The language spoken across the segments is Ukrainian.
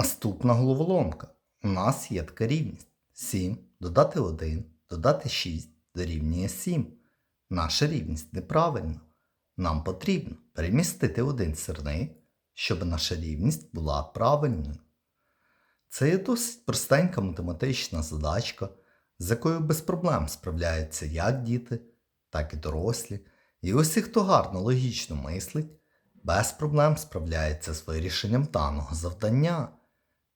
Наступна головоломка. У нас є така рівність. 7 додати 1, додати 6 дорівнює 7. Наша рівність неправильна. Нам потрібно перемістити один сірник, щоб наша рівність була правильною. Це є досить простенька математична задачка, з якою без проблем справляються як діти, так і дорослі. І усі, хто гарно логічно мислить, без проблем справляється з вирішенням даного завдання.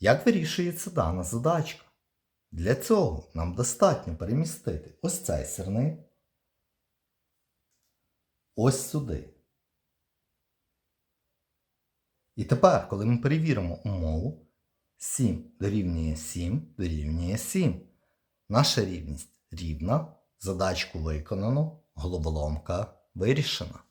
Як вирішується дана задачка? Для цього нам достатньо перемістити ось цей сірник ось сюди. І тепер, коли ми перевіримо умову, 7 дорівнює 7 дорівнює 7. Наша рівність рівна, задачку виконано, головоломка вирішена.